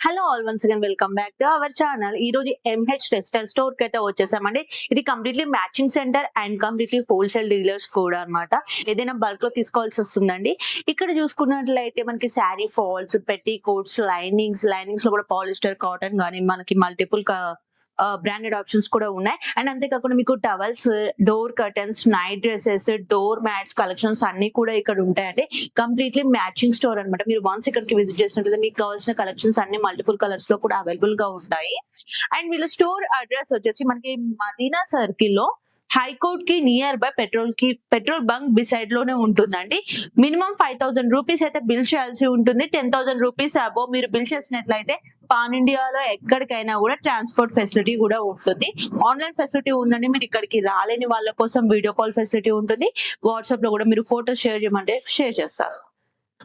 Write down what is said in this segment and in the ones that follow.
Hello all once again welcome back to our channel ఈ రోజు MH textile స్టోర్కి అయితే వచ్చేసామండి. ఇది completely matching centre and completely wholesale dealers కూడా అన్నమాట. ఏదైనా బల్క్లో తీసుకోవాల్సి వస్తుందండి. ఇక్కడ చూసుకున్నట్లయితే మనకి శారీ ఫాల్స్ పెట్టి కోట్స్ లైనింగ్స్ లైనింగ్స్లో కూడా పాలిస్టర్ కాటన్ కానీ మనకి మల్టిపుల్ బ్రాండెడ్ ఆప్షన్స్ కూడా ఉన్నాయి. అండ్ అంతేకాకుండా మీకు towels door curtains night dresses door mats collections అన్ని కూడా ఇక్కడ ఉంటాయండి. కంప్లీట్లీ మ్యాచింగ్ స్టోర్ అన్నమాట. మీరు వన్స్ ఇక్కడికి విజిట్ చేసినట్లయితే మీకు కావాల్సిన కలెక్షన్స్ అన్ని మల్టిపుల్ కలర్స్లో కూడా అవైలబుల్గా ఉంటాయి. అండ్ వీళ్ళ స్టోర్ అడ్రస్ వచ్చేసి మనకి మదీనా సర్కిల్లో హైకోర్ట్కి నియర్ బై పెట్రోల్కి పెట్రోల్ బంక్ బిసైడ్లోనే ఉంటుందండి. మినిమం ఫైవ్ థౌసండ్ రూపీస్ అయితే బిల్ చేయాల్సి ఉంటుంది. టెన్ థౌసండ్ రూపీస్ అబో మీరు బిల్ చేసినట్లయితే పాన్ ఇండియాలో ఎక్కడికైనా కూడా ట్రాన్స్పోర్ట్ ఫెసిలిటీ కూడా ఉంటుంది. ఆన్లైన్ ఫెసిలిటీ ఉందండి మీరు ఇక్కడికి రాలేని వాళ్ళ కోసం వీడియో కాల్ ఫెసిలిటీ ఉంటుంది. వాట్సాప్లో కూడా మీరు ఫోటో షేర్ చేయమంటే షేర్ చేస్తారు.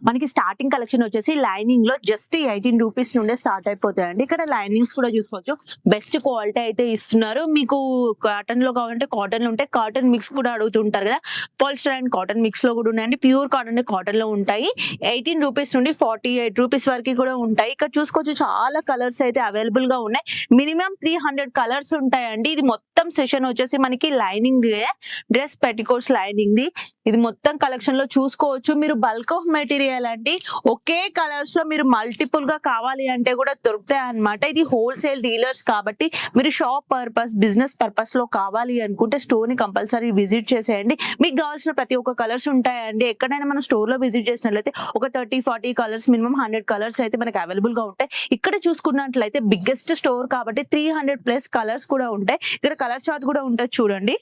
మనకి స్టార్టింగ్ కలెక్షన్ వచ్చేసి లైనింగ్లో జస్ట్ ఎయిటీన్ రూపీస్ నుండే స్టార్ట్ అయిపోతాయండి. ఇక్కడ లైనింగ్స్ కూడా చూసుకోవచ్చు. బెస్ట్ క్వాలిటీ అయితే ఇస్తున్నారు. మీకు కాటన్లో కావాలంటే కాటన్లో ఉంటాయి. కాటన్ మిక్స్ కూడా అడుగుతుంటారు కదా. పాలిస్టర్ అండ్ కాటన్ మిక్స్లో కూడా ఉన్నాయండి. ప్యూర్ కాటన్ కాటన్లో ఉంటాయి. ఎయిటీన్ రూపీస్ నుండి ఫార్టీ ఎయిట్ రూపీస్ వరకు కూడా ఉంటాయి. ఇక్కడ చూసుకోవచ్చు చాలా కలర్స్ అయితే అవైలబుల్గా ఉన్నాయి. మినిమం త్రీ హండ్రెడ్ కలర్స్ ఉంటాయండి. ఇది మొత్తం సెషన్ వచ్చేసి మనకి లైనింగ్ డ్రెస్ పెట్టికోట్స్ లైనింగ్ ది. ఇది మొత్తం కలెక్షన్లో చూసుకోవచ్చు. మీరు బల్క్ ఆఫ్ మెటీరియల్ అండి ఒకే కలర్స్లో మీరు మల్టిపుల్గా కావాలి అంటే కూడా దొరుకుతాయి అన్నమాట. ఇది హోల్సేల్ డీలర్స్ కాబట్టి మీరు షాప్ పర్పస్ బిజినెస్ పర్పస్లో కావాలి అనుకుంటే స్టోర్ని కంపల్సరీ విజిట్ చేసేయండి. మీకు కావాల్సిన ప్రతి ఒక్క కలర్స్ ఉంటాయండి. ఎక్కడైనా మనం స్టోర్లో విజిట్ చేసినట్లయితే ఒక thirty forty colours minimum hundred colours అయితే మనకి అవైలబుల్గా ఉంటాయి. ఇక్కడ చూసుకున్నట్లయితే బిగ్గెస్ట్ స్టోర్ కాబట్టి త్రీ హండ్రెడ్ ప్లస్ కలర్స్ కూడా ఉంటాయి. ఇక్కడ కలర్ చార్ట్ కూడా ఉంటుంది చూడండి.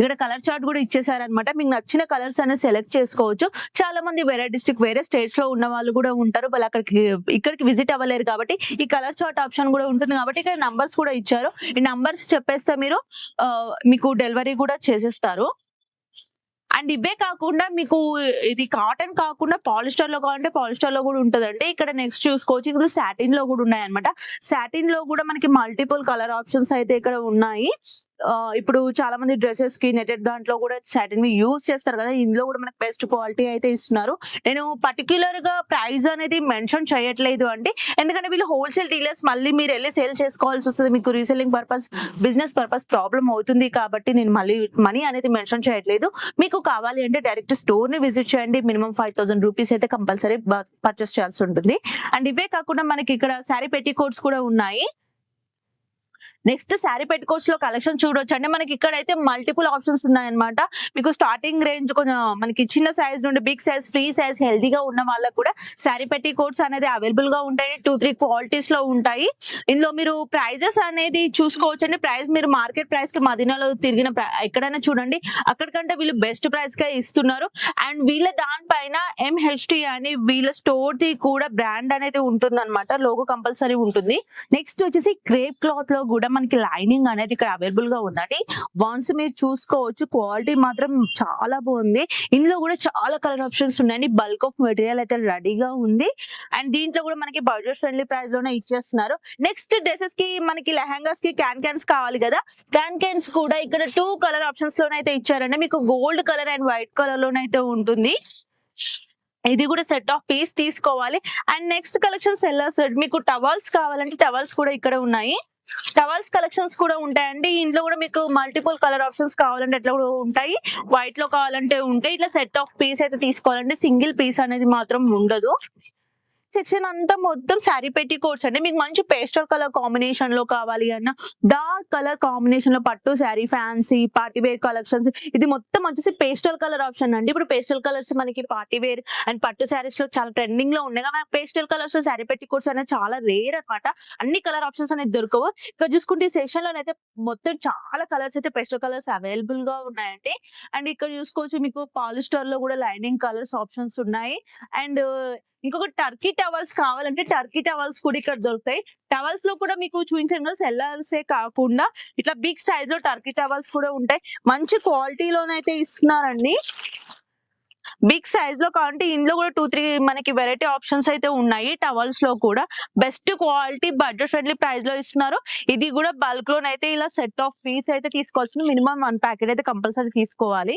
ఇక్కడ కలర్ చార్ట్ కూడా ఇచ్చేసారనమాట. మీకు నచ్చిన కలర్స్ అనేది సెలెక్ట్ చేసుకోవచ్చు. చాలా మంది వేరే డిస్ట్రిక్ట్ వేరే స్టేట్స్లో ఉన్న వాళ్ళు కూడా ఉంటారు. వాళ్ళు అక్కడికి ఇక్కడికి విజిట్ అవ్వలేరు కాబట్టి ఈ కలర్ చార్ట్ ఆప్షన్ కూడా ఉంటుంది కాబట్టి ఇక్కడ నంబర్స్ కూడా ఇచ్చారు. ఈ నంబర్స్ చెప్పేస్తే మీరు ఆ, మీకు డెలివరీ కూడా చేసేస్తారు. అండ్ ఇవే కాకుండా మీకు ఇది కాటన్ కాకుండా పాలిస్టర్లో కావాలంటే పాలిస్టర్లో కూడా ఉంటుందండి. ఇక్కడ నెక్స్ట్ చూసుకోవచ్చు. ఇక్కడ సాటిన్లో కూడా ఉన్నాయి అనమాట సాటిన్లో కూడా మనకి మల్టిపుల్ కలర్ ఆప్షన్స్ అయితే ఇక్కడ ఉన్నాయి. ఇప్పుడు చాలా మంది డ్రెస్సెస్కి నెటెడ్ దాంట్లో కూడా సాటిన్ యూజ్ చేస్తారు కదా. ఇందులో కూడా మనకి బెస్ట్ క్వాలిటీ అయితే ఇస్తున్నారు. నేను పర్టికులర్గా ప్రైస్ అనేది మెన్షన్ చేయట్లేదు అండి. ఎందుకంటే వీళ్ళు హోల్సేల్ డీలర్స్ మళ్ళీ మీరు వెళ్ళి సేల్ చేసుకోవాల్సి వస్తుంది. మీకు reselling purpose business purpose problem అవుతుంది కాబట్టి నేను మళ్ళీ మనీ అనేది మెన్షన్ చేయట్లేదు. మీకు కావాలి అంటే డైరెక్ట్ స్టోర్ని విజిట్ చేయండి. మినిమం ఫైవ్ థౌసండ్ రూపీస్ అయితే కంపల్సరీ పర్చేస్ చేయాల్సి ఉంటుంది. అండ్ ఇవే కాకుండా మనకి ఇక్కడ శారీ పెట్టి కోట్స్ కూడా ఉన్నాయి. నెక్స్ట్ శారీ పెట్టుకోవచ్చు లో కలెక్షన్ చూడొచ్చు అంటే మనకి ఇక్కడ అయితే మల్టిపుల్ ఆప్షన్స్ ఉన్నాయన్నమాట. మీకు స్టార్టింగ్ రేంజ్ కొంచెం మనకి చిన్న సైజ్ నుండి బిగ్ సైజ్ ఫ్రీ సైజ్ హెల్దీగా ఉన్న వాళ్ళకి కూడా శారీ పెట్టి కోట్స్ అనేది అవైలబుల్గా ఉంటాయి. టూ త్రీ క్వాలిటీస్లో ఉంటాయి. ఇందులో మీరు ప్రైజెస్ అనేది చూసుకోవచ్చు అండి ప్రైస్ మీరు మార్కెట్ ప్రైస్కి మదీనాలో తిరిగిన ఎక్కడైనా చూడండి. అక్కడికంటే వీళ్ళు బెస్ట్ ప్రైస్గా ఇస్తున్నారు. అండ్ వీళ్ళ దానిపైన ఎంహెచ్టి అని వీళ్ళ స్టోర్ ది కూడా బ్రాండ్ అనేది ఉంటుంది అనమాట లోగో కంపల్సరీ ఉంటుంది. నెక్స్ట్ వచ్చేసి క్రేప్ క్లాత్లో కూడా మనకి లైనింగ్ అనేది ఇక్కడ అవైలబుల్గా ఉందండి. వన్స్ మీరు చూసుకోవచ్చు క్వాలిటీ మాత్రం చాలా బాగుంది. ఇందులో కూడా చాలా కలర్ ఆప్షన్స్ ఉన్నాయండి. బల్క్ ఆఫ్ మెటీరియల్ అయితే రెడీగా ఉంది. అండ్ దీంట్లో కూడా మనకి బడ్జెట్ ఫ్రెండ్లీ ప్రైస్లోనే ఇచ్చేస్తున్నారు. నెక్స్ట్ డ్రెస్సెస్కి మనకి లెహంగాస్కి క్యాన్ క్యాన్స్ కావాలి కదా. క్యాన్ క్యాన్స్ కూడా ఇక్కడ టూ కలర్ ఆప్షన్స్ లోనైతే ఇచ్చారండి. మీకు gold colour and white colour లోనైతే ఉంటుంది. ఇది కూడా సెట్ ఆఫ్ పీస్ తీసుకోవాలి. అండ్ నెక్స్ట్ కలెక్షన్స్ ఎలా సెట్ మీకు టవల్స్ కావాలంటే టవల్స్ కూడా ఇక్కడ ఉన్నాయి. టవల్స్ కలెక్షన్స్ కూడా ఉంటాయండి. ఇంట్లో కూడా మీకు మల్టిపుల్ కలర్ ఆప్షన్స్ కావాలంటే ఎట్లా కూడా ఉంటాయి. వైట్లో కావాలంటే ఉంటాయి. ఇట్లా సెట్ ఆఫ్ పీస్ అయితే తీసుకోవాలంటే సింగిల్ పీస్ అనేది మాత్రం ఉండదు. సెక్షన్ అంతా మొత్తం శారీ పెట్టి కోట్స్ అండి. మీకు మంచి పేస్టల్ కలర్ కాంబినేషన్లో కావాలి అన్న డార్క్ కలర్ కాంబినేషన్లో పట్టు sari fancy party wear collections ఇది మొత్తం వచ్చేసి పేస్టల్ కలర్ ఆప్షన్ అండి. ఇప్పుడు పేస్టల్ కలర్స్ మనకి పార్టీ వేర్ అండ్ పట్టు శారీస్లో చాలా ట్రెండింగ్లో ఉండగా మనకి పేస్టల్ కలర్స్లో శారీ పెట్టికోట్స్ అనేది చాలా రేర్ అన్నమాట. అన్ని కలర్ ఆప్షన్స్ అనేది దొరకవు. ఇక్కడ చూసుకుంటే ఈ సెషన్ అయితే మొత్తం చాలా కలర్స్ అయితే పేస్టల్ కలర్స్ అవైలబుల్గా ఉన్నాయండి. అండ్ ఇక్కడ చూసుకోవచ్చు మీకు పాలిస్టర్లో కూడా లైనింగ్ కలర్స్ ఆప్షన్స్ ఉన్నాయి. అండ్ ఇంకొక టర్కీ టవల్స్ కావాలంటే టర్కీ టవల్స్ కూడా ఇక్కడ దొరుకుతాయి. టవల్స్లో కూడా మీకు చూపించాను కదా సెల్లర్సే కాకుండా ఇట్లా బిగ్ సైజ్లో టర్కీ టవల్స్ కూడా ఉంటాయి. మంచి క్వాలిటీలోనైతే ఇస్తున్నారండి. బిగ్ సైజ్లో కాబట్టి ఇందులో కూడా టూ త్రీ మనకి వెరైటీ ఆప్షన్స్ అయితే ఉన్నాయి టవల్స్లో కూడా. బెస్ట్ క్వాలిటీ బడ్జెట్ ఫ్రెండ్లీ ప్రైస్లో ఇస్తున్నారు. ఇది కూడా బల్క్ లోనైతే ఇలా సెట్ ఆఫ్ ఫీస్ అయితే తీసుకోవాల్సింది. మినిమం వన్ ప్యాకెట్ అయితే కంపల్సరీ తీసుకోవాలి.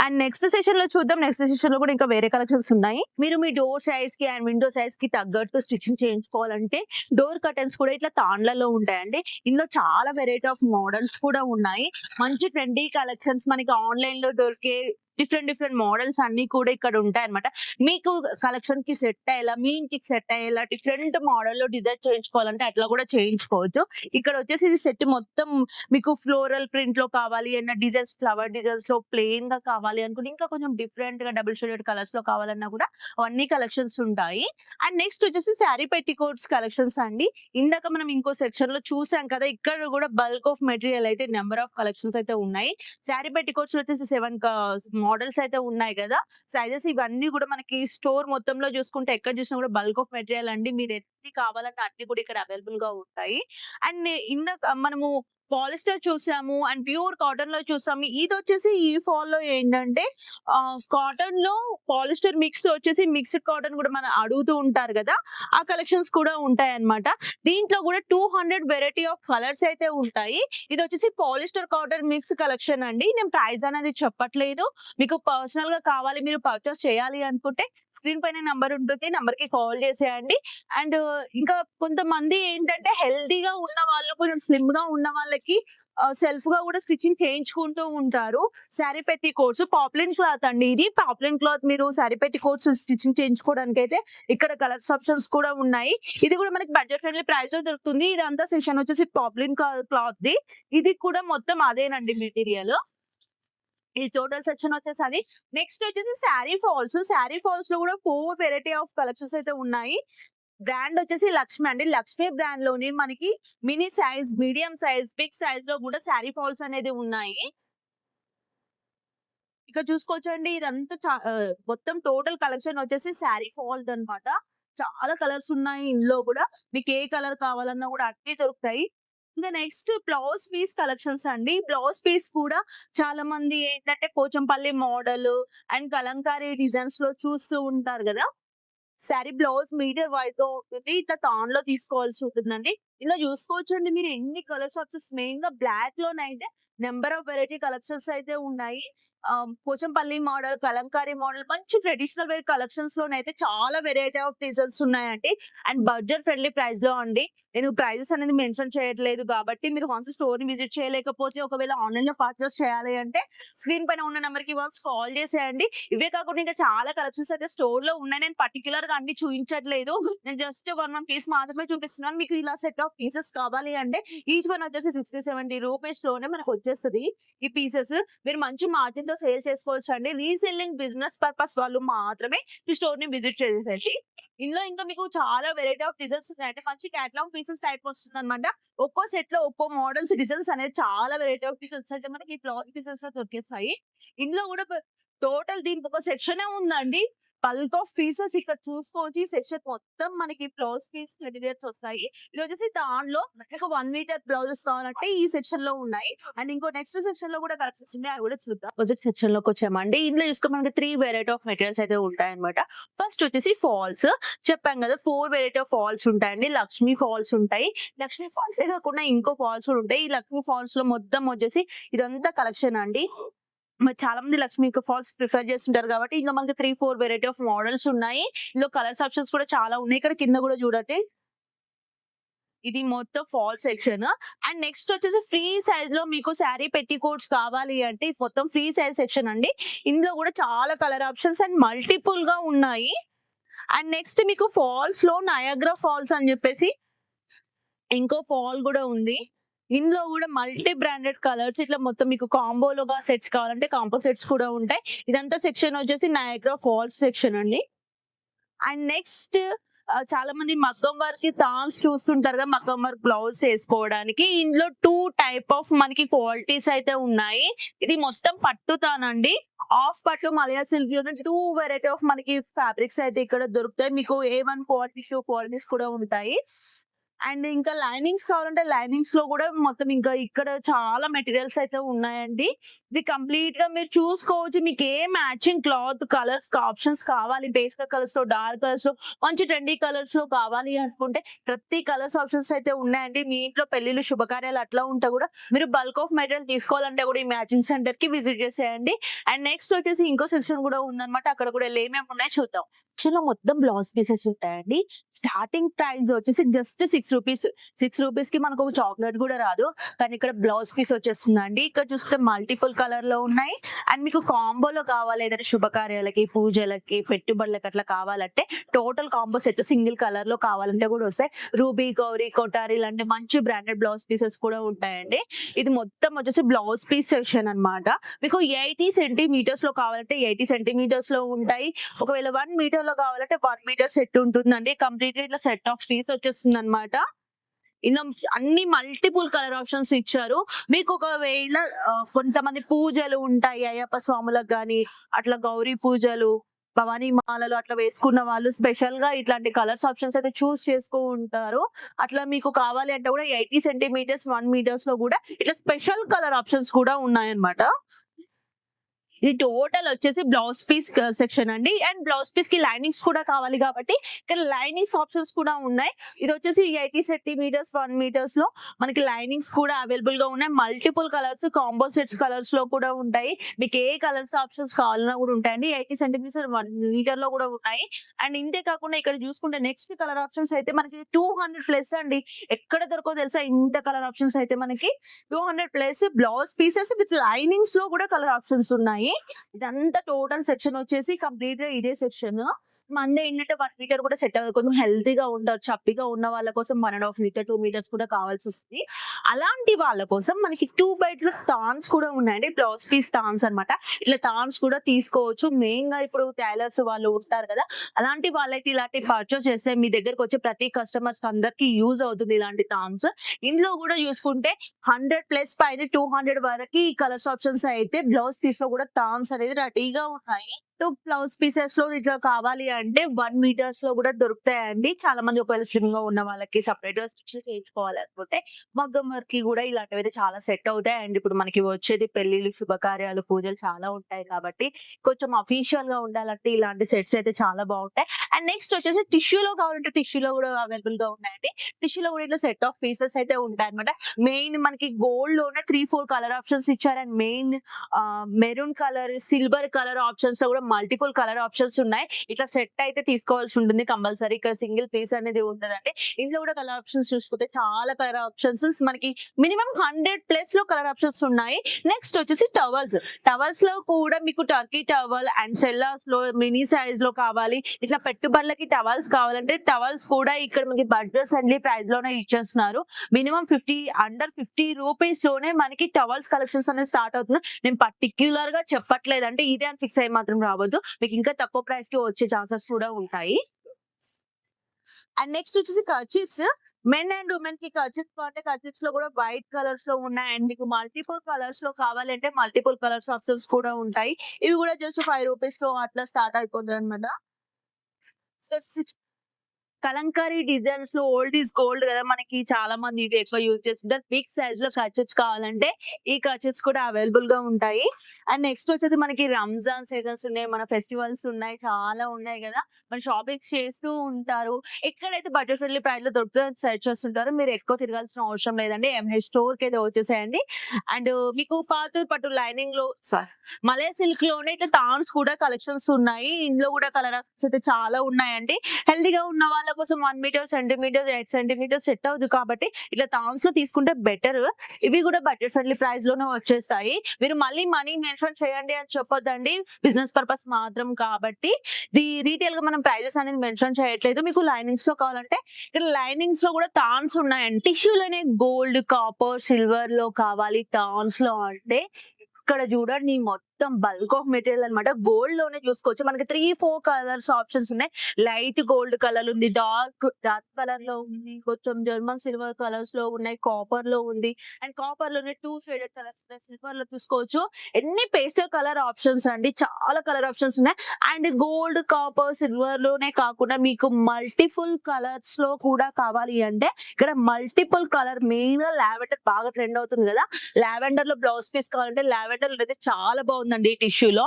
అండ్ నెక్స్ట్ సెషన్లో చూద్దాం. నెక్స్ట్ సెషన్లో కూడా ఇంకా వేరే కలెక్షన్స్ ఉన్నాయి. మీరు మీ డోర్ సైజ్కి అండ్ విండో సైజ్కి తగ్గట్టు స్టిచ్చింగ్ చేయించుకోవాలంటే డోర్ కర్టన్స్ కూడా ఇట్లా తాండ్లలో ఉంటాయండి. ఇందులో చాలా వెరైటీ ఆఫ్ మోడల్స్ కూడా ఉన్నాయి. మంచి ట్రెండీ కలెక్షన్స్ మనకి ఆన్లైన్లో దొరికే డిఫరెంట్ డిఫరెంట్ మోడల్స్ అన్ని కూడా ఇక్కడ ఉంటాయి అనమాట మీకు కలెక్షన్కి సెట్ అయ్యేలా మీ ఇంటికి సెట్ అయ్యేలా డిఫరెంట్ మోడల్లో డిజైన్ చేయించుకోవాలంటే అట్లా కూడా చేయించుకోవచ్చు. ఇక్కడ వచ్చేసి ఇది సెట్ మొత్తం మీకు ఫ్లోరల్ ప్రింట్లో కావాలి అన్న డిజైన్స్ ఫ్లవర్ డిజైన్స్లో ప్లెయిన్గా కావాలి అనుకుంటే ఇంకా కొంచెం డిఫరెంట్గా డబుల్ షేడెడ్ కలర్స్లో కావాలన్నా కూడా అవన్నీ కలెక్షన్స్ ఉంటాయి. అండ్ నెక్స్ట్ వచ్చేసి శారీ పెట్టికోట్స్ కలెక్షన్స్ అండి. ఇందాక మనం ఇంకో సెక్షన్లో చూసాం కదా ఇక్కడ కూడా బల్క్ ఆఫ్ మెటీరియల్ అయితే నెంబర్ ఆఫ్ కలెక్షన్స్ అయితే ఉన్నాయి. శారీ పెట్టికోట్స్ వచ్చేసి సెవెన్ మోడల్స్ అయితే ఉన్నాయి కదా. సైజెస్ ఇవన్నీ కూడా మనకి స్టోర్ మొత్తంలో చూసుకుంటే ఎక్కడ చూసినా కూడా బల్క్ ఆఫ్ మెటీరియల్ అండి. మీరు ఎన్ని కావాలంటే అన్ని కూడా ఇక్కడ అవైలబుల్గా ఉంటాయి. అండ్ ఇందాక మనము పాలిస్టర్ చూసాము అండ్ ప్యూర్ కాటన్లో చూసాము. ఇది వచ్చేసి ఈ ఫాల్లో ఏంటంటే కాటన్లో పాలిస్టర్ మిక్స్ వచ్చేసి మిక్స్డ్ కాటన్ కూడా మనం అడుగుతూ ఉంటారు కదా ఆ కలెక్షన్స్ కూడా ఉంటాయి అన్నమాట దీంట్లో కూడా two hundred variety of colours అయితే ఉంటాయి. ఇది వచ్చేసి పాలిస్టర్ కాటన్ మిక్స్ కలెక్షన్ అండి. నేను ప్రైస్ అనేది చెప్పట్లేదు. మీకు పర్సనల్గా కావాలి మీరు పర్చేస్ చేయాలి అనుకుంటే స్క్రీన్ పైన నంబర్ ఉంటుంది నంబర్కి కాల్ చేసేయండి. అండ్ ఇంకా కొంతమంది ఏంటంటే హెల్దీగా ఉన్న వాళ్ళు కొంచెం స్లిమ్గా ఉన్న వాళ్ళకి సెల్ఫ్గా కూడా స్టిచ్చింగ్ చేయించుకుంటూ ఉంటారు. శారీ పెట్టి కోర్స్ పాప్లిన్ క్లాత్ అండి ఇది. పాప్లిన్ క్లాత్ మీరు శారీ పెట్టి కోర్స్ స్టిచ్చింగ్ చేయించుకోవడానికి అయితే ఇక్కడ కలర్స్ ఆప్షన్స్ కూడా ఉన్నాయి. ఇది కూడా మనకి బడ్జెట్ ఫ్రెండ్లీ ప్రైస్లో దొరుకుతుంది. ఇదంతా సెషన్ వచ్చేసి పాప్లిన్ క్లాత్ ది ఇది కూడా మొత్తం అదేనండి మెటీరియల్. ఈ టోటల్ సెక్షన్ వచ్చేసి నెక్స్ట్ వచ్చేసి శారీ ఫాల్స్ శారీ ఫాల్స్లో కూడా ఫోర్ వెరైటీ ఆఫ్ కలెక్షన్స్ అయితే ఉన్నాయి. బ్రాండ్ వచ్చేసి లక్ష్మి అండి. లక్ష్మి బ్రాండ్లోని మనకి mini size medium size big సైజ్లో కూడా శారీ ఫాల్స్ అనేది ఉన్నాయి. ఇక్కడ చూసుకోవచ్చండి. ఇదంతా మొత్తం టోటల్ కలెక్షన్ వచ్చేసి శారీ ఫాల్స్ అన్నమాట. చాలా కలర్స్ ఉన్నాయి ఇందులో కూడా. మీకు ఏ కలర్ కావాలన్నా కూడా అన్ని దొరుకుతాయి. ఇంకా నెక్స్ట్ బ్లౌజ్ పీస్ కలెక్షన్స్ అండి. బ్లౌజ్ పీస్ కూడా చాలా మంది ఏంటంటే పోచంపల్లి మోడల్ అండ్ కలంకారీ డిజైన్స్లో చూస్తూ ఉంటారు కదా. శారీ బ్లౌజ్ మీడియం వైట్తో ఉంటుంది. ఇట్లా తాన్లో తీసుకోవాల్సి ఉంటుందండి. ఇలా చూసుకోవచ్చు అండి మీరు. ఎన్ని కలర్స్ ఆప్షన్స్ మెయిన్గా బ్లాక్ లోనైతే నెంబర్ ఆఫ్ వెరైటీ కలెక్షన్స్ అయితే ఉన్నాయి. పోచంపల్లి మోడల్ కలంకారీ మోడల్ మంచి ట్రెడిషనల్ వేర్ కలెక్షన్స్ లోనైతే చాలా వెరైటీ ఆఫ్ డిజైన్స్ ఉన్నాయండి. అండ్ బడ్జెట్ ఫ్రెండ్లీ ప్రైస్లో అండి. నేను ప్రైజెస్ అనేది మెన్షన్ చేయట్లేదు కాబట్టి మీరు వన్స్ స్టోర్ని విజిట్ చేయలేకపోతే ఒకవేళ ఆన్లైన్లో పర్చేస్ చేయాలి అంటే స్క్రీన్ పైన ఉన్న నెంబర్కి వన్స్ కాల్ చేసేయండి. ఇవే కాకుండా ఇంకా చాలా కలెక్షన్స్ అయితే స్టోర్లో ఉన్నాయి. నేను పర్టికులర్గా అన్ని చూపించట్లేదు. నేను జస్ట్ వన్ వన్ పీస్ మాత్రమే చూపిస్తున్నాను. మీకు ఇలా సెట్ ఆఫ్ పీసెస్ కావాలి అంటే ఈచ్ వన్ వచ్చేసి సిక్స్టీ సెవెంటీ రూపీస్లోనే మనకు వచ్చేస్తుంది ఈ పీసెస్ మీరు మంచి మార్జిన్ తో సేల్ చేసుకోవచ్చు అండి రీసెల్లింగ్ బిజినెస్ పర్పస్ వాళ్ళు మాత్రమే ఈ స్టోర్ని విజిట్ చేసేసరికి ఇందులో ఇంకా మీకు చాలా వెరైటీ ఆఫ్ డిజైన్స్ ఉన్నాయి అంటే మంచి క్యాటలాగ్ పీసెస్ టైప్ వస్తుంది అనమాట ఒక్కో సెట్లో ఒక్కో మోడల్స్ డిజైన్స్ అనేది చాలా వెరైటీ ఆఫ్ డిజైన్స్ అయితే మనకి బ్లౌజ్ పీసెస్లో దొరికేస్తాయి. ఇందులో కూడా టోటల్ దీనికి ఒక సెక్షన్ ఉందండి. బల్క్ ఆఫ్ పీసెస్ ఇక్కడ చూసుకోవచ్చు ఈ సెక్షన్ మొత్తం మనకి బ్లౌజ్ పీస్ మెటీరియల్స్ వస్తాయి. ఇది వచ్చేసి దానిలో ఒక వన్ మీటర్ బ్లౌజెస్ కావాలంటే ఈ సెక్షన్లో ఉన్నాయి. అండ్ ఇంకో నెక్స్ట్ సెక్షన్లో కూడా కలెక్షన్స్ ఉన్నాయి అవి కూడా చూద్దాం. ఆపోజిట్ సెక్షన్లోకి వచ్చామండి ఇందులో చూసుకో మనకి త్రీ వెరైటీ ఆఫ్ మెటీరియల్స్ అయితే ఉంటాయి అనమాట ఫస్ట్ వచ్చేసి ఫాల్స్ చెప్పాం కదా ఫోర్ వెరైటీ ఆఫ్ ఫాల్స్ ఉంటాయండి. లక్ష్మీ ఫాల్స్ ఉంటాయి. లక్ష్మీ ఫాల్స్ ఏ కాకుండా ఇంకో ఫాల్స్ కూడా ఉంటాయి. ఈ లక్ష్మీ ఫాల్స్లో మొత్తం వచ్చేసి ఇదంతా కలెక్షన్ అండి. చాలా మంది లక్ష్మీ ఫాల్స్ ప్రిఫర్ చేస్తుంటారు కాబట్టి ఇంకా మనకి three four variety of models ఉన్నాయి. ఇందులో కలర్స్ ఆప్షన్స్ కూడా చాలా ఉన్నాయి. ఇక్కడ కింద కూడా చూడండి. ఇది మొత్తం ఫాల్ సెక్షన్ అండ్ నెక్స్ట్ వచ్చేసి ఫ్రీ సైజ్లో మీకు శారీ పెట్టి కోట్స్ కావాలి అంటే మొత్తం ఫ్రీ సైజ్ సెక్షన్ అండి. ఇందులో కూడా చాలా కలర్ ఆప్షన్స్ అండ్ మల్టిపుల్గా ఉన్నాయి. అండ్ నెక్స్ట్ మీకు ఫాల్స్లో నయాగ్రా ఫాల్స్ అని చెప్పేసి ఇంకో ఫాల్ కూడా ఉంది. ఇందులో కూడా మల్టీ బ్రాండెడ్ కలర్స్ ఇట్లా మొత్తం మీకు కాంబోలోగా సెట్స్ కావాలంటే కాంబో సెట్స్ కూడా ఉంటాయి. ఇదంతా సెక్షన్ వచ్చేసి నయాగ్రా ఫాల్స్ సెక్షన్ అండి. అండ్ నెక్స్ట్ చాలా మంది మగ్గం వర్క్ థాన్స్ చూస్తుంటారు కదా మగ్గం వర్క్ బ్లౌజ్ వేసుకోవడానికి. ఇందులో టూ టైప్ ఆఫ్ మనకి క్వాలిటీస్ అయితే ఉన్నాయి. ఇది మొత్తం పట్టు తానండి. ఆఫ్ పట్టు Malaya silk two variety of మనకి ఫ్యాబ్రిక్స్ అయితే ఇక్కడ దొరుకుతాయి. మీకు A one quality two qualities కూడా ఉంటాయి. అండ్ ఇంకా లైనింగ్స్ కావాలంటే లైనింగ్స్లో కూడా మొత్తం ఇంకా ఇక్కడ చాలా మెటీరియల్స్ అయితే ఉన్నాయండి. ఇది కంప్లీట్గా మీరు చూసుకోవచ్చు. మీకు ఏ మ్యాచింగ్ క్లాత్ కలర్స్ ఆప్షన్స్ కావాలి. బేస్ కలర్స్లో డార్క్ కలర్స్లో మంచి ట్రెండీ కలర్స్లో కావాలి అనుకుంటే ప్రతి కలర్స్ ఆప్షన్స్ అయితే ఉన్నాయండి. మీ ఇంట్లో పెళ్ళిళ్ళు శుభకార్యాలు అట్లా ఉంటా కూడా మీరు బల్క్ ఆఫ్ మెటీరియల్ తీసుకోవాలంటే కూడా ఈ మ్యాచింగ్ సెంటర్కి విజిట్ చేసేయండి. అండ్ నెక్స్ట్ వచ్చేసి ఇంకో సెక్షన్ కూడా ఉందన్నమాట. అక్కడ కూడా ఏమేమి ఉన్నాయో చూద్దాం. సెక్షన్లో మొత్తం బ్లౌజ్ పీసెస్ ఉంటాయండి. స్టార్టింగ్ ప్రైస్ వచ్చేసి జస్ట్ సిక్స్ రూపీస్ సిక్స్ రూపీస్కి మనకు ఒక చాక్లెట్ కూడా రాదు. కానీ ఇక్కడ బ్లౌజ్ పీస్ వచ్చేస్తుందండి. ఇక్కడ చూసుకుంటే మల్టిపుల్ కలర్లో ఉన్నాయి. అండ్ మీకు కాంబోలో కావాలి. ఏదైనా శుభకార్యాలకి పూజలకి పెట్టుబడులకి అట్లా కావాలంటే టోటల్ కాంబో సెట్ సింగిల్ కలర్లో కావాలంటే కూడా వస్తాయి. రూబీ గౌరీ కొటారి ఇలాంటి మంచి బ్రాండెడ్ బ్లౌజ్ పీసెస్ కూడా ఉంటాయండి. ఇది మొత్తం వచ్చేసి బ్లౌజ్ పీస్ సెక్షన్ అన్నమాట. మీకు ఎయిటీ సెంటీమీటర్స్లో కావాలంటే ఎయిటీ సెంటీమీటర్స్లో ఉంటాయి. ఒకవేళ వన్ మీటర్లో కావాలంటే వన్ మీటర్ సెట్ ఉంటుందండి. కంప్లీట్గా ఇట్లా సెట్ ఆఫ్ పీస్ వచ్చేస్తుంది అనమాట ఇందులో అన్ని మల్టిపుల్ కలర్ ఆప్షన్స్ ఇచ్చారు. మీకు ఒకవేళ కొంతమంది పూజలు ఉంటాయి. అయ్యప్ప స్వాములకు కానీ అట్లా గౌరీ పూజలు భవానీ మాలలు అట్లా వేసుకున్న వాళ్ళు స్పెషల్గా ఇట్లాంటి కలర్స్ ఆప్షన్స్ అయితే చూస్ చేసుకో ఉంటారు. అట్లా మీకు కావాలి అంటే కూడా ఎయిటీ సెంటీమీటర్స్ వన్ మీటర్స్లో కూడా ఇట్లా స్పెషల్ కలర్ ఆప్షన్స్ కూడా ఉన్నాయన్నమాట. ఇది టోటల్ వచ్చేసి బ్లౌజ్ పీస్ సెక్షన్ అండి. అండ్ బ్లౌజ్ పీస్కి లైనింగ్స్ కూడా కావాలి కాబట్టి ఇక్కడ లైనింగ్స్ ఆప్షన్స్ కూడా ఉన్నాయి. ఇది వచ్చేసి ఎయిటీ సెంటీమీటర్స్ వన్ మీటర్స్లో మనకి లైనింగ్స్ కూడా అవైలబుల్గా ఉన్నాయి. మల్టిపుల్ కలర్స్ కాంబో సెట్స్ కలర్స్లో కూడా ఉంటాయి. మీకు ఏ కలర్స్ ఆప్షన్స్ కావాలన్నా కూడా ఉంటాయండి. ఎయిటీ సెంటీమీటర్స్ వన్ మీటర్లో కూడా ఉన్నాయి. అండ్ ఇంతే కాకుండా ఇక్కడ చూసుకుంటే నెక్స్ట్ కలర్ ఆప్షన్స్ అయితే మనకి టూ హండ్రెడ్ ప్లస్ అండి. ఎక్కడ దొరకో తెలుసా? ఇంత కలర్ ఆప్షన్స్ అయితే మనకి. Two hundred plus blouse pieces with లైనింగ్స్లో కూడా కలర్ ఆప్షన్స్ ఉన్నాయి. ఇదంతా టోటల్ సెక్షన్ వచ్చేసి కంప్లీట్గా ఇదే సెక్షన్ మంది ఏంటంటే వన్ మీటర్ కూడా సెట్ అవ్వదు. కొంచెం హెల్తీగా ఉండరు చప్పిగా ఉన్న వాళ్ళ కోసం one and half metre two metres కూడా కావాల్సి వస్తుంది. అలాంటి వాళ్ళ కోసం మనకి టూ బైట్ థాన్స్ కూడా ఉన్నాయండి. బ్లౌజ్ పీస్ థాన్స్ అన్నమాట. ఇట్లా థాన్స్ కూడా తీసుకోవచ్చు. మెయిన్గా ఇప్పుడు టైలర్స్ వాళ్ళు ఉంటారు కదా అలాంటి వాళ్ళైతే ఇలాంటి పర్చేస్ చేస్తే మీ దగ్గరకు వచ్చే ప్రతి కస్టమర్స్ అందరికి యూజ్ అవుతుంది ఇలాంటి థాన్స్ ఇందులో కూడా చూసుకుంటే హండ్రెడ్ ప్లస్ పైన టూ హండ్రెడ్ వరకు కలర్స్ ఆప్షన్స్ అయితే బ్లౌజ్ పీస్లో కూడా థాన్స్ అనేది రెడీగా ఉన్నాయి. టూ బ్లౌజ్ పీసెస్లో ఇట్లా కావాలి అంటే వన్ మీటర్స్లో కూడా దొరుకుతాయండి. చాలా మంది ఒకవేళ స్లిమ్గా ఉన్న వాళ్ళకి సపరేట్గా స్టిచ్ చేయించుకోవాలనుకుంటే మగ్గం వర్క్కి కూడా ఇలాంటివి అయితే చాలా సెట్ అవుతాయి. అండ్ ఇప్పుడు మనకి వచ్చేది పెళ్ళిళ్ళు శుభకార్యాలు పూజలు చాలా ఉంటాయి కాబట్టి కొంచెం అఫీషియల్గా ఉండాలంటే ఇలాంటి సెట్స్ అయితే చాలా బాగుంటాయి. అండ్ నెక్స్ట్ వచ్చేసి టిష్యూలో కావాలంటే టిష్యూలో కూడా అవైలబుల్గా ఉన్నాయండి. టిష్యూలో కూడా ఇట్లా సెట్ ఆఫ్ పీసెస్ అయితే ఉంటాయి అనమాట మెయిన్ మనకి గోల్డ్లోనే త్రీ ఫోర్ కలర్ ఆప్షన్స్ ఇచ్చారు. And main maroon colour silver colour ఆప్షన్స్లో కూడా మల్టిపుల్ కలర్ ఆప్షన్స్ ఉన్నాయి. ఇట్లా సెట్ అయితే తీసుకోవాల్సి ఉంటుంది. కంపల్సరీ ఇక్కడ సింగిల్ పీస్ అనేది ఉంటదండి. ఇందులో కూడా కలర్ ఆప్షన్స్ చూసుకుంటే చాలా కలర్ ఆప్షన్స్. మనకి మినిమం హండ్రెడ్ ప్లస్లో కలర్ ఆప్షన్స్ ఉన్నాయి. నెక్స్ట్ వచ్చేసి టవల్స్ టవల్స్లో కూడా మీకు టర్కీ టవల్ అండ్ సెల్లాస్లో మినీ సైజ్లో కావాలి. ఇట్లా పెట్టుబడులకి టవల్స్ కావాలంటే టవల్స్ కూడా ఇక్కడ మనకి బడ్జెట్ ఫ్రెండ్లీ ప్రైస్లోనే ఇచ్చేస్తున్నారు. మినిమం ఫిఫ్టీ అండర్ ఫిఫ్టీ రూపీస్లోనే మనకి టవల్స్ కలెక్షన్స్ అనేది స్టార్ట్ అవుతుంది నేను పర్టిక్యులర్గా చెప్పట్లేదు అంటే ఇదే అని ఫిక్స్ అయ్యి మాత్రం రావద్దు. మీకు ఇంకా తక్కువ ప్రైస్కి వచ్చే ఛాన్సెస్ కూడా ఉంటాయి. అండ్ నెక్స్ట్ వచ్చేసి కర్చీఫ్స్. మెన్ అండ్ ఉమెన్కి కర్చీఫ్స్ అంటే కర్చీఫ్స్లో కూడా వైట్ కలర్స్లో ఉన్నాయి. అండ్ మీకు మల్టిపుల్ కలర్స్లో కావాలంటే మల్టిపుల్ కలర్స్ ఆప్షన్స్ కూడా ఉంటాయి. ఇవి కూడా జస్ట్ ఫైవ్ రూపీస్లో అట్లా స్టార్ట్ అయిపోతుంది అనమాట కలంకారీ డిజైన్స్లో ఓల్డ్ ఈజ్ గోల్డ్ కదా మనకి చాలా మంది ఇవి ఎక్కువ యూజ్ చేస్తుంటారు బిగ్ సైజ్లో కర్చెట్స్ కావాలంటే ఈ కర్చెట్స్ కూడా అవైలబుల్గా ఉంటాయి. అండ్ నెక్స్ట్ వచ్చేసి మనకి రంజాన్ సీజన్స్ ఉన్నాయి మన ఫెస్టివల్స్ ఉన్నాయి చాలా ఉన్నాయి కదా. మన షాపింగ్స్ చేస్తూ ఉంటారు. ఎక్కడైతే బడ్జెట్ ఫ్రెండ్లీ ప్రైస్లో దొరుకుతుందో సెర్చ్ చేస్తుంటారో. మీరు ఎక్కువ తిరగాల్సిన అవసరం లేదండి. ఎంహెచ్ స్టోర్కి అయితే వచ్చేసేయండి. అండ్ మీకు పాతూర్ పట్టు లైనింగ్లో మలయ సిల్క్లోనే ఇట్లా తాన్స్ కూడా కలెక్షన్స్ ఉన్నాయి. ఇందులో కూడా కలర్ అయితే చాలా ఉన్నాయండి. హెల్దీగా ఉన్న వాళ్ళ కోసం one metre centimetre eight centimetre set అవుతుంది కాబట్టి ఇట్లా థాన్స్లో తీసుకుంటే బెటర్ ఇవి కూడా బడ్జెట్ ఫ్రెండ్లీ ప్రైస్లోనే వచ్చేస్తాయి. మీరు మళ్ళీ మనీ మెన్షన్ చేయండి అని చెప్పొద్దండి. బిజినెస్ పర్పస్ మాత్రం కాబట్టి. ది రీటైల్గా మనం ప్రైజెస్ అనేది మెన్షన్ చేయట్లేదు. మీకు లైనింగ్స్లో కావాలంటే ఇక్కడ లైనింగ్స్లో కూడా థాన్స్ ఉన్నాయండి. టిష్యూలోనే గోల్డ్ కాపర్ సిల్వర్లో కావాలి థాన్స్లో అంటే. ఇక్కడ చూడండి మొత్తం మొత్తం బల్క్ ఆఫ్ మెటీరియల్ అన్నమాట. గోల్డ్లోనే చూసుకోవచ్చు మనకి త్రీ ఫోర్ కలర్స్ ఆప్షన్స్ ఉన్నాయి. లైట్ గోల్డ్ కలర్ ఉంది డార్క్ డార్క్ కలర్లో ఉంది కొంచెం జర్మన్ సిల్వర్ కలర్స్లో ఉన్నాయి కాపర్లో ఉంది. అండ్ కాపర్లోనే టూ షేడెడ్ కలర్స్ సిల్వర్లో చూసుకోవచ్చు. ఎన్ని పేస్టల్ కలర్ ఆప్షన్స్ అండి. చాలా కలర్ ఆప్షన్స్ ఉన్నాయి. అండ్ గోల్డ్ కాపర్ సిల్వర్లోనే కాకుండా మీకు మల్టిపుల్ కలర్స్లో కూడా కావాలి అంటే ఇక్కడ మల్టిపుల్ కలర్ మెయిన్ లావెండర్ బాగా ట్రెండ్ అవుతుంది కదా. లావెండర్లో బ్లౌజ్ పీస్ కావాలంటే లావెండర్ అయితే చాలా బాగుంది. ఉందండి ఈ టిష్యూలో.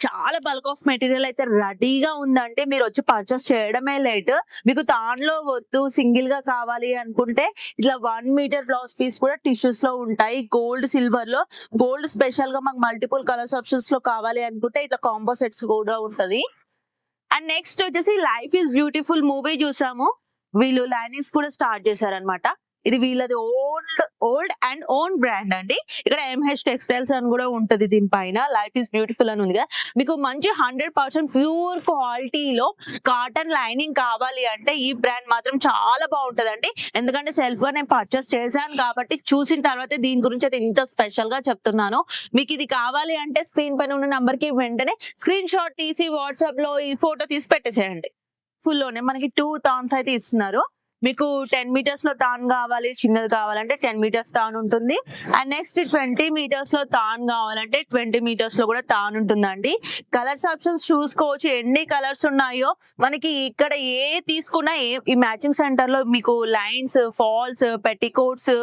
చాలా బల్క్ ఆఫ్ మెటీరియల్ అయితే రెడీగా ఉందంటే మీరు వచ్చి పర్చేస్ చేయడమే లేట్. మీకు దానిలో వద్దు సింగిల్గా కావాలి అనుకుంటే ఇట్లా వన్ మీటర్ బ్లౌజ్ పీస్ కూడా టిష్యూస్లో ఉంటాయి. గోల్డ్ సిల్వర్లో. గోల్డ్ స్పెషల్గా మాకు మల్టిపుల్ కలర్స్ ఆప్షన్స్లో కావాలి అనుకుంటే ఇట్లా కాంబో సెట్స్ కూడా ఉంటది. అండ్ నెక్స్ట్ వచ్చేసి లైఫ్ ఈస్ బ్యూటిఫుల్ మూవీ చూసాము. వీళ్ళు లైనింగ్స్ కూడా స్టార్ట్ చేశారనమాట ఇది వీళ్ళది old old and own brand అండి. ఇక్కడ ఎంహెచ్ టెక్స్టైల్స్ అని కూడా ఉంటది దీనిపైన లైఫ్ ఇస్ బ్యూటిఫుల్ అని ఉంది కదా. మీకు మంచి హండ్రెడ్ పర్సెంట్ ప్యూర్ క్వాలిటీలో కాటన్ లైనింగ్ కావాలి అంటే ఈ బ్రాండ్ మాత్రం చాలా బాగుంటదండి. ఎందుకంటే సెల్ఫ్గా నేను పర్చేస్ చేశాను కాబట్టి చూసిన తర్వాత దీని గురించి అయితే ఇంత స్పెషల్గా చెప్తున్నాను. మీకు ఇది కావాలి అంటే స్క్రీన్ పైన ఉన్న నంబర్కి వెంటనే స్క్రీన్ షాట్ తీసి వాట్సాప్లో ఈ ఫోటో తీసి పెట్టేసేయండి. ఫుల్లోనే మనకి టూ థాన్స్ అయితే ఇస్తున్నారు. మీకు టెన్ మీటర్స్లో తాన్ కావాలి చిన్నది కావాలంటే టెన్ మీటర్స్ తాన్ ఉంటుంది. అండ్ నెక్స్ట్ ట్వంటీ మీటర్స్లో తాన్ కావాలంటే ట్వంటీ మీటర్స్లో కూడా తాన్ ఉంటుందండి. కలర్స్ ఆప్షన్స్ చూసుకోవచ్చు. ఎన్ని కలర్స్ ఉన్నాయో మనకి ఇక్కడ ఏ తీసుకున్నా ఏ ఈ మ్యాచింగ్ సెంటర్లో మీకు lines falls petticoats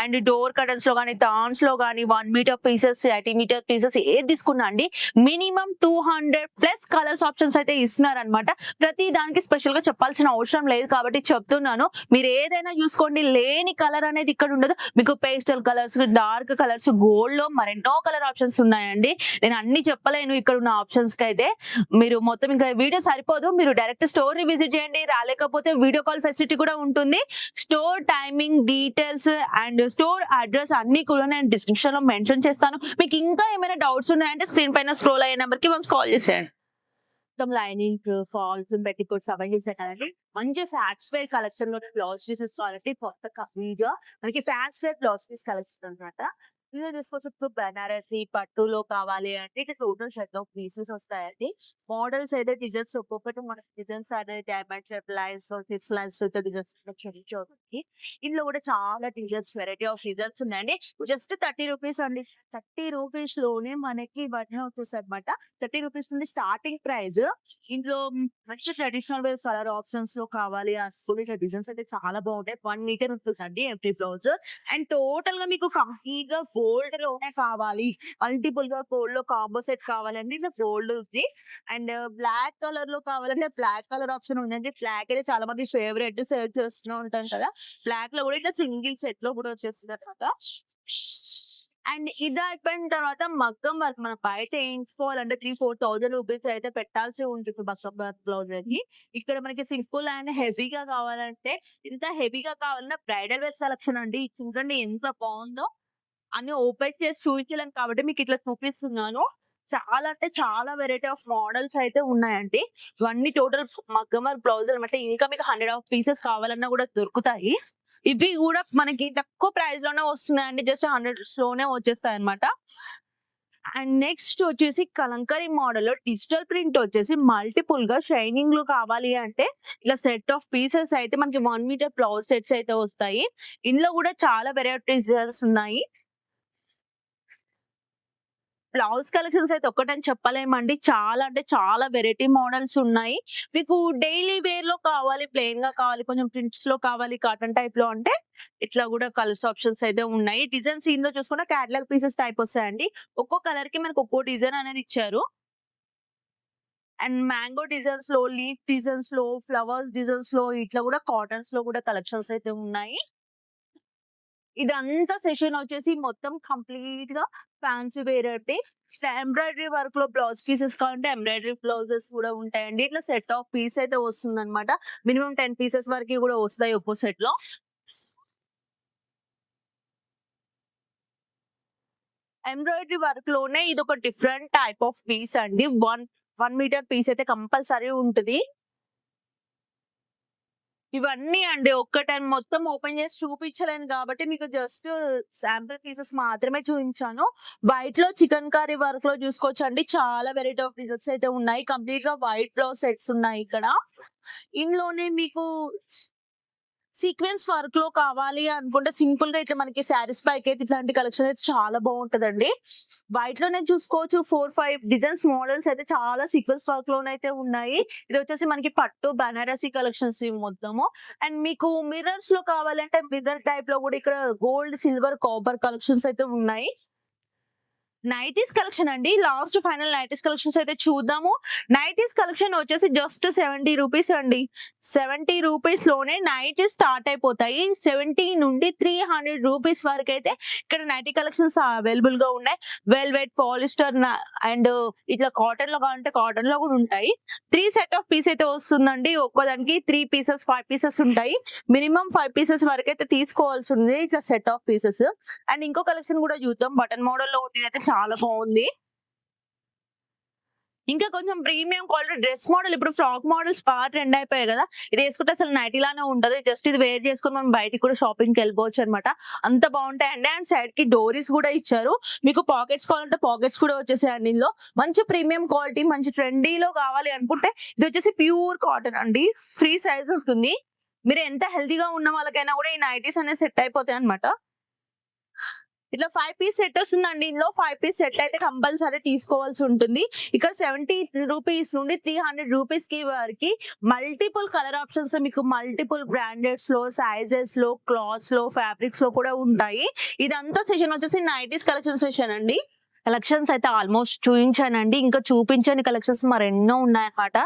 and door కటన్స్లో కానీ తాన్స్లో కానీ one metre pieces eighty metre pieces ఏది తీసుకున్నా అండి minimum two hundred plus colours options అయితే ఇస్తున్నారు అనమాట ప్రతి దానికి స్పెషల్గా చెప్పాల్సిన అవసరం లేదు కాబట్టి చెప్తున్నాను. మీరు ఏదైనా చూసుకోండి లేని కలర్ అనేది ఇక్కడ ఉండదు. మీకు పేస్టల్ కలర్స్ డార్క్ కలర్స్ గోల్డ్లో మరెన్నో కలర్ ఆప్షన్స్ ఉన్నాయండి. నేను అన్ని చెప్పలేను ఇక్కడ ఉన్న ఆప్షన్స్కి అయితే. మీరు మొత్తం ఇంకా వీడియో సరిపోదు. మీరు డైరెక్ట్ స్టోర్ని విజిట్ చేయండి. రాలేకపోతే వీడియో కాల్ ఫెసిలిటీ కూడా ఉంటుంది. Store timing details and store address అన్ని కూడా నేను డిస్క్రిప్షన్లో మెన్షన్ చేస్తాను. మీకు ఇంకా ఏమైనా డౌట్స్ ఉన్నాయంటే స్క్రీన్ పైన స్క్రోల్ అయ్యే నెంబర్కి మనకు కాల్ చేసేయండి. మొత్తం లైనింగ్ ఫాల్స్ పెట్టికోట్స్ అవన్నీ చేశారు కదండి. మంచి ఫ్యాక్స్ వేర్ కలెక్షన్లో బ్లౌజ్ పీసెస్ కావాలంటే కొత్త కంపెనీగా మనకి fax wear blouse piece collection అనమాట ఇందులో తీసుకోవచ్చు. ఇప్పుడు బనారసి పట్టులో కావాలి అంటే ఇట్లా టోటల్ షర్ట్ ఆఫ్ పీసెస్ వస్తాయండి. మోడల్స్ అయితే డిజైన్స్ ఒక్కొక్కటి మనకి డిజైన్స్ అనేది డైమండ్ లైన్స్ సిక్స్ లైన్స్తో డిజైన్స్ చేంజ్ అవుతుంది ఇందులో కూడా చాలా డిజైన్స్ వెరైటీ ఆఫ్ డిజైన్స్ ఉన్నాయండి. జస్ట్ థర్టీ రూపీస్ అండి. థర్టీ రూపీస్లోనే మనకి బట్టలు వచ్చేస్తాయి అనమాట థర్టీ రూపీస్ నుండి స్టార్టింగ్ ప్రైస్ ఇందులో మంచి ట్రెడిషనల్ వేర్ కలర్ ఆప్షన్స్లో కావాలి అసలు ఇట్లా డిజైన్స్ అయితే చాలా బాగుంటాయి. వన్ మీటర్ ఉంటుందండి ఎంట్రీ బ్లౌజ్. అండ్ టోటల్గా మీకు కంప్లీట్గా గోల్డ్లోనే కావాలి. మల్టిపుల్గా గోల్డ్లో కాంబో సెట్ కావాలండి ఇట్లా గోల్డ్ ఉంది. అండ్ బ్లాక్ కలర్లో కావాలంటే బ్లాక్ కలర్ ఆప్షన్ ఉందండి. బ్లాక్ అయితే చాలా మంది ఫేవరెట్ సేవ్ చేస్తూ ఉంటాం కదా. బ్లాక్లో కూడా ఇట్లా సింగిల్ సెట్లో కూడా వచ్చేస్తుంది అనమాట అండ్ ఇది అయిపోయిన తర్వాత మగ్గం వర్క్ మనం బయట వేయించుకోవాలంటే త్రీ ఫోర్ థౌసండ్ రూపీస్ అయితే పెట్టాల్సి ఉంటుంది మగ్గం వర్క్ బ్లౌజ్కి ఇక్కడ మనకి సింపుల్ అండ్ హెవీగా కావాలంటే ఇంత హెవీగా కావాలన్నా బ్రైడల్ వేర్ సెలక్షన్ అండి. చూడండి ఎంత బాగుందో. అన్ని ఓపెన్ చేసి చూపించలేం కాబట్టి మీకు ఇట్లా చూపిస్తున్నాను. చాలా అంటే చాలా వెరైటీ ఆఫ్ మోడల్స్ అయితే ఉన్నాయండి. ఇవన్నీ టోటల్ మగ్గమర్ బ్లౌజ్ అనమాట. ఇంకా మీకు హండ్రెడ్ ఆఫ్ పీసెస్ కావాలన్నా కూడా దొరుకుతాయి. ఇవి కూడా మనకి తక్కువ ప్రైస్లోనే వస్తున్నాయండి. జస్ట్ హండ్రెడ్లోనే వచ్చేస్తాయి అనమాట. అండ్ నెక్స్ట్ వచ్చేసి కలంకరీ మోడల్లో డిజిటల్ ప్రింట్ వచ్చేసి మల్టిపుల్గా షైనింగ్లో కావాలి అంటే ఇలా సెట్ ఆఫ్ పీసెస్ అయితే మనకి వన్ మీటర్ బ్లౌజ్ సెట్స్ అయితే వస్తాయి. ఇందులో కూడా చాలా వెరైటీ డిజైన్స్ ఉన్నాయి. బ్లౌజ్ కలెక్షన్స్ అయితే ఒక్కటని చెప్పలేమండి. చాలా అంటే చాలా వెరైటీ మోడల్స్ ఉన్నాయి. మీకు డైలీ వేర్లో కావాలి ప్లెయిన్గా కావాలి కొంచెం ప్రింట్స్లో కావాలి కాటన్ టైప్లో అంటే ఇట్లా కూడా కలర్స్ ఆప్షన్స్ అయితే ఉన్నాయి. డిజైన్స్ ఇందులో చూసుకుంటే క్యాటలాగ్ పీసెస్ టైప్ వస్తాయండి. ఒక్కో కలర్కి మనకు ఒక్కో డిజైన్ అనేది ఇచ్చారు. అండ్ మ్యాంగో డిజైన్స్లో లీఫ్ డిజైన్స్లో ఫ్లవర్స్ డిజైన్స్లో ఇట్లా కూడా కాటన్స్లో కూడా కలెక్షన్స్ అయితే ఉన్నాయి. ఇదంతా సెషన్ వచ్చేసి మొత్తం కంప్లీట్గా ఫ్యాన్సీ వేర్ అంటే ఎంబ్రాయిడరీ వర్క్లో బ్లౌజ్ పీసెస్ కావాలంటే ఎంబ్రాయిడరీ బ్లౌజెస్ కూడా ఉంటాయండి. ఇట్లా సెట్ ఆఫ్ పీస్ అయితే వస్తుంది అనమాట మినిమం టెన్ పీసెస్ వరకు కూడా వస్తాయి ఒక్కో సెట్లో ఎంబ్రాయిడరీ వర్క్లోనే ఇది ఒక డిఫరెంట్ టైప్ ఆఫ్ పీస్ అండి. వన్ వన్ మీటర్ పీస్ అయితే కంపల్సరీ ఉంటుంది. ఇవన్నీ అండి. ఒక్క మొత్తం ఓపెన్ చేసి చూపించలేను కాబట్టి మీకు జస్ట్ శాంపుల్ పీసెస్ మాత్రమే చూపించాను. వైట్లో చికెన్ కర్రీ వర్క్లో చూసుకోవచ్చు అండి చాలా వెరైటీ ఆఫ్ డిజర్ట్స్ అయితే ఉన్నాయి. కంప్లీట్గా వైట్లో సెట్స్ ఉన్నాయి ఇక్కడ. ఇందులోనే మీకు సీక్వెన్స్ వర్క్లో కావాలి అనుకుంటే సింపుల్గా ఇట్లా మనకి శారీస్ పైకి అయితే ఇట్లాంటి కలెక్షన్ అయితే చాలా బాగుంటదండి. వైట్లోనే చూసుకోవచ్చు. ఫోర్ ఫైవ్ డిజైన్స్ మోడల్స్ అయితే చాలా సీక్వెన్స్ వర్క్ లోనైతే ఉన్నాయి. ఇది వచ్చేసి మనకి పట్టు బనారసీ కలెక్షన్స్ మొత్తము. అండ్ మీకు మిర్రర్స్లో కావాలంటే మిర్రర్ టైప్లో కూడా ఇక్కడ గోల్డ్ సిల్వర్ కాపర్ కలెక్షన్స్ అయితే ఉన్నాయి. నైటీస్ కలెక్షన్ అండి. లాస్ట్ ఫైనల్ నైటీస్ కలెక్షన్స్ అయితే చూద్దాము. నైటీస్ కలెక్షన్ వచ్చేసి జస్ట్ సెవెంటీ రూపీస్ అండి. సెవెంటీ రూపీస్లోనే నైటీస్ స్టార్ట్ అయిపోతాయి. సెవెంటీ నుండి త్రీ హండ్రెడ్ రూపీస్ వరకు అయితే ఇక్కడ నైటీ కలెక్షన్స్ అవైలబుల్గా ఉన్నాయి. వెల్వెట్ పాలిస్టర్ అండ్ ఇట్లా కాటన్లో కావాలంటే కాటన్లో కూడా ఉంటాయి. త్రీ సెట్ ఆఫ్ పీస్ అయితే వస్తుందండి. ఒక్కోదానికి త్రీ పీసెస్ ఫైవ్ పీసెస్ ఉంటాయి. మినిమం ఫైవ్ పీసెస్ వరకు అయితే తీసుకోవాల్సి ఉంది. ఇట్లా సెట్ ఆఫ్ పీసెస్. అండ్ ఇంకో కలెక్షన్ కూడా చూద్దాం. బటన్ మోడల్లో ఉంది అయితే చాలా బాగుంది. ఇంకా కొంచెం ప్రీమియం క్వాలిటీ డ్రెస్ మోడల్ ఇప్పుడు ఫ్రాక్ మోడల్స్ బాగా ట్రెండ్ అయిపోయాయి కదా. ఇది వేసుకుంటే అసలు నైటీ లానే ఉంటుంది. జస్ట్ ఇది వేర్ చేసుకొని మనం బయటికి కూడా షాపింగ్కి వెళ్ళిపోవచ్చు అనమాట అంత బాగుంటాయండి అండ్ సైడ్కి డోరీస్ కూడా ఇచ్చారు. మీకు పాకెట్స్ కావాలంటే పాకెట్స్ కూడా వచ్చేసాయండి ఇందులో. మంచి ప్రీమియం క్వాలిటీ మంచి ట్రెండీలో కావాలి అనుకుంటే ఇది వచ్చేసి ప్యూర్ కాటన్ అండి. ఫ్రీ సైజ్ ఉంటుంది. మీరు ఎంత హెల్తీగా ఉన్న వాళ్ళకైనా కూడా ఈ నైటీస్ అనేది సెట్ అయిపోతాయి అనమాట ఇట్లా ఫైవ్ పీస్ సెట్ వస్తుందండి. ఇందులో ఫైవ్ పీస్ సెట్ అయితే కంపల్సరీ తీసుకోవాల్సి ఉంటుంది. ఇక్కడ సెవెంటీ రూపీస్ నుండి త్రీ హండ్రెడ్ రూపీస్కి వరకు మల్టిపుల్ కలర్ ఆప్షన్స్ మీకు మల్టిపుల్ బ్రాండెడ్స్లో సైజెస్లో క్లాత్స్లో ఫ్యాబ్రిక్స్లో కూడా ఉంటాయి. ఇదంతా సెషన్ వచ్చేసి నైటీస్ కలెక్షన్ సెషన్ అండి. కలెక్షన్స్ అయితే ఆల్మోస్ట్ చూపించానండి. ఇంకా చూపించని కలెక్షన్స్ మరెన్నో ఉన్నాయన్నమాట.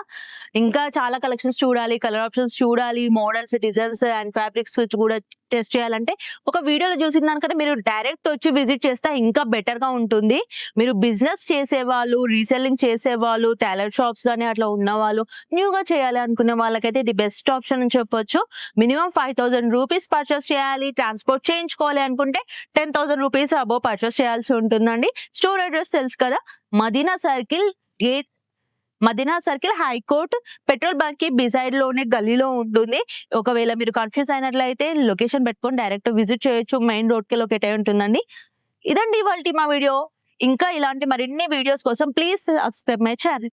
ఇంకా చాలా కలెక్షన్స్ చూడాలి కలర్ ఆప్షన్స్ చూడాలి మోడల్స్ డిజైన్స్ అండ్ ఫ్యాబ్రిక్స్ కూడా టెస్ట్ చేయాలంటే ఒక వీడియోలో చూసిన దానికంటే మీరు డైరెక్ట్ వచ్చి విజిట్ చేస్తే ఇంకా బెటర్గా ఉంటుంది. మీరు బిజినెస్ చేసేవాళ్ళు రీసెల్లింగ్ చేసేవాళ్ళు టైలర్ షాప్స్ కానీ అట్లా ఉన్నవాళ్ళు న్యూగా చేయాలి అనుకునే వాళ్ళకైతే ఇది బెస్ట్ ఆప్షన్ అని చెప్పొచ్చు. Minimum five thousand rupees purchase చేయాలి ట్రాన్స్పోర్ట్ చేయించుకోవాలి అనుకుంటే ten thousand rupees above purchase చేయాల్సి ఉంటుందండి. స్టోర్ అడ్రస్ తెలుసు కదా? Madina circle gate Madina circle high court petrol బంక్కి బిసైడ్లోనే గల్లీలో ఉంటుంది. ఒకవేళ మీరు కన్ఫ్యూజ్ అయినట్లయితే లొకేషన్ పెట్టుకొని డైరెక్ట్ విజిట్ చేయొచ్చు. మెయిన్ రోడ్కి లొకేట్ అయి ఉంటుందండి. ఇదండి ఇవాళ మా వీడియో ఇంకా ఇలాంటి మరిన్ని వీడియోస్ కోసం ప్లీజ్ సబ్స్క్రైబ్ మై ఛానల్